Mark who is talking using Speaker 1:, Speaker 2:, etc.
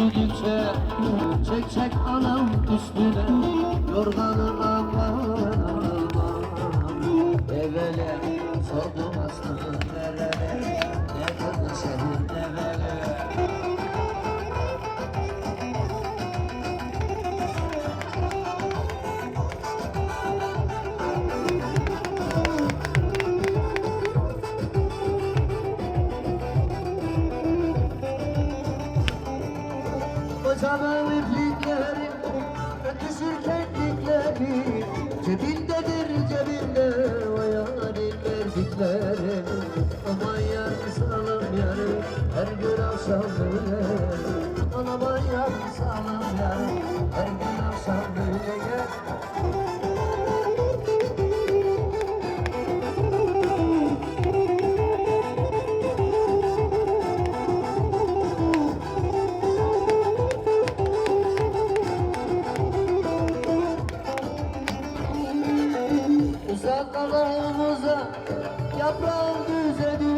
Speaker 1: Üşüdükçe çek çek anam üstüne. Yorganı aman aman. Evvele sordum Kocaman iplikleri Ötüşür keklikleri Cebindedir cebinde O yarim verdiklerim Aman yar salım yarım Her gün akşam böyle Aman yar salım Uzak kalanımıza yaprağın düze düze